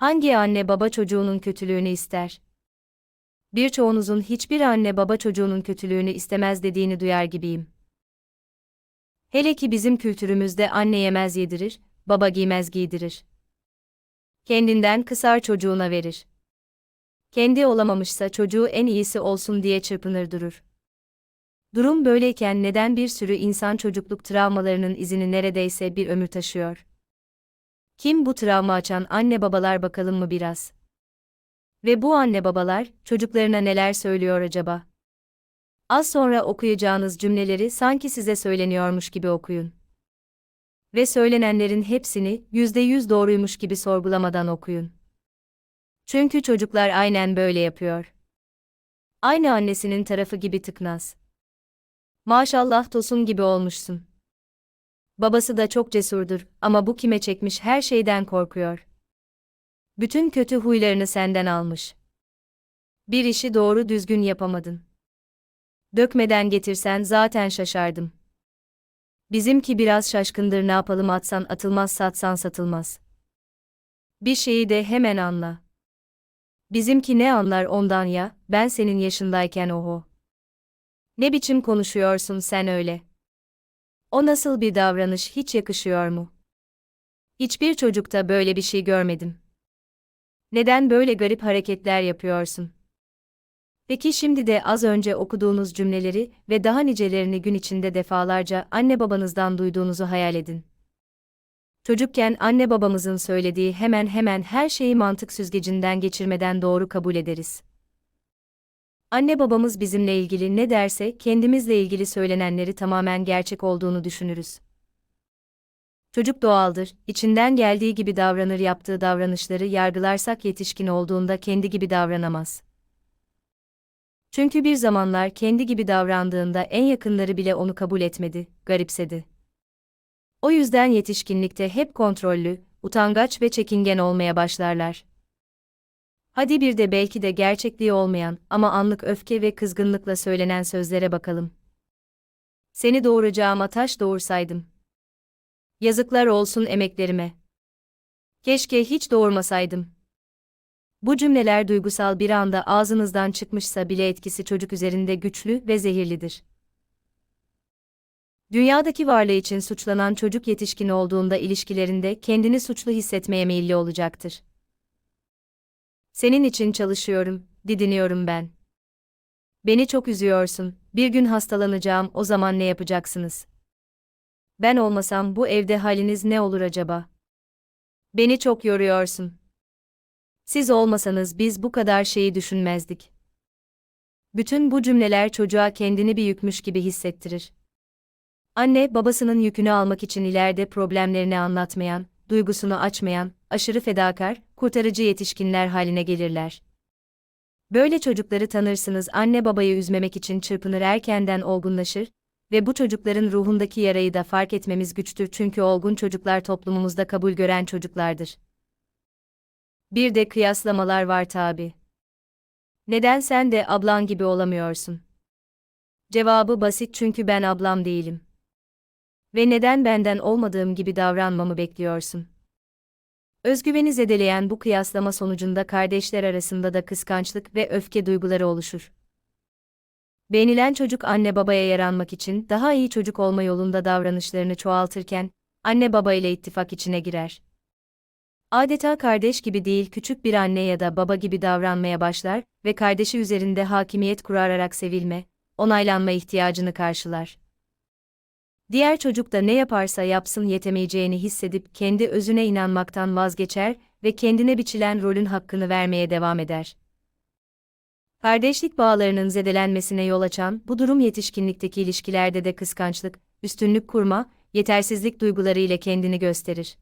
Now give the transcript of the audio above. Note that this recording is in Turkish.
Hangi anne baba çocuğunun kötülüğünü ister? Birçoğunuzun hiçbir anne baba çocuğunun kötülüğünü istemez dediğini duyar gibiyim. Hele ki bizim kültürümüzde anne yemez yedirir, baba giymez giydirir. Kendinden kısar çocuğuna verir. Kendi olamamışsa çocuğu en iyisi olsun diye çırpınır durur. Durum böyleyken neden bir sürü insan çocukluk travmalarının izini neredeyse bir ömür taşıyor? Kim bu travma açan anne babalar bakalım mı biraz? Ve bu anne babalar çocuklarına neler söylüyor acaba? Az sonra okuyacağınız cümleleri sanki size söyleniyormuş gibi okuyun. Ve söylenenlerin hepsini yüzde yüz doğruymuş gibi sorgulamadan okuyun. Çünkü çocuklar aynen böyle yapıyor. Aynı annesinin tarafı gibi tıknaz. Maşallah tosun gibi olmuşsun. Babası da çok cesurdur ama bu kime çekmiş her şeyden korkuyor. Bütün kötü huylarını senden almış. Bir işi doğru düzgün yapamadın. Dökmeden getirsen zaten şaşardım. Bizimki biraz şaşkındır ne yapalım atsan atılmaz satsan satılmaz. Bir şeyi de hemen anla. Bizimki ne anlar ondan ya, ben senin yaşındayken oho. Ne biçim konuşuyorsun sen öyle? O nasıl bir davranış hiç yakışıyor mu? Hiçbir çocukta böyle bir şey görmedim. Neden böyle garip hareketler yapıyorsun? Peki şimdi de az önce okuduğunuz cümleleri ve daha nicelerini gün içinde defalarca anne babanızdan duyduğunuzu hayal edin. Çocukken anne babamızın söylediği hemen hemen her şeyi mantık süzgecinden geçirmeden doğru kabul ederiz. Anne babamız bizimle ilgili ne derse kendimizle ilgili söylenenleri tamamen gerçek olduğunu düşünürüz. Çocuk doğaldır, içinden geldiği gibi davranır yaptığı davranışları yargılarsak yetişkin olduğunda kendi gibi davranamaz. Çünkü bir zamanlar kendi gibi davrandığında en yakınları bile onu kabul etmedi, garipsedi. O yüzden yetişkinlikte hep kontrollü, utangaç ve çekingen olmaya başlarlar. Hadi bir de belki de gerçekliği olmayan ama anlık öfke ve kızgınlıkla söylenen sözlere bakalım. Seni doğuracağıma taş doğursaydım. Yazıklar olsun emeklerime. Keşke hiç doğurmasaydım. Bu cümleler duygusal bir anda ağzınızdan çıkmışsa bile etkisi çocuk üzerinde güçlü ve zehirlidir. Dünyadaki varlığı için suçlanan çocuk yetişkin olduğunda ilişkilerinde kendini suçlu hissetmeye meyilli olacaktır. Senin için çalışıyorum, didiniyorum ben. Beni çok üzüyorsun, bir gün hastalanacağım, o zaman ne yapacaksınız? Ben olmasam bu evde haliniz ne olur acaba? Beni çok yoruyorsun. Siz olmasanız biz bu kadar şeyi düşünmezdik. Bütün bu cümleler çocuğa kendini bir yükmüş gibi hissettirir. Anne, babasının yükünü almak için ileride problemlerini anlatmayan, duygusunu açmayan, aşırı fedakar, kurtarıcı yetişkinler haline gelirler. Böyle çocukları tanırsınız anne babayı üzmemek için çırpınır erkenden olgunlaşır ve bu çocukların ruhundaki yarayı da fark etmemiz güçtür çünkü olgun çocuklar toplumumuzda kabul gören çocuklardır. Bir de kıyaslamalar var tabi. Neden sen de ablan gibi olamıyorsun? Cevabı basit çünkü ben ablam değilim. Ve neden benden olmadığım gibi davranmamı bekliyorsun? Özgüveni zedeleyen bu kıyaslama sonucunda kardeşler arasında da kıskançlık ve öfke duyguları oluşur. Beğenilen çocuk anne babaya yaranmak için daha iyi çocuk olma yolunda davranışlarını çoğaltırken, anne baba ile ittifak içine girer. Adeta kardeş gibi değil küçük bir anne ya da baba gibi davranmaya başlar ve kardeşi üzerinde hakimiyet kurarak sevilme, onaylanma ihtiyacını karşılar. Diğer çocuk da ne yaparsa yapsın yetemeyeceğini hissedip kendi özüne inanmaktan vazgeçer ve kendine biçilen rolün hakkını vermeye devam eder. Kardeşlik bağlarının zedelenmesine yol açan bu durum yetişkinlikteki ilişkilerde de kıskançlık, üstünlük kurma, yetersizlik duyguları ile kendini gösterir.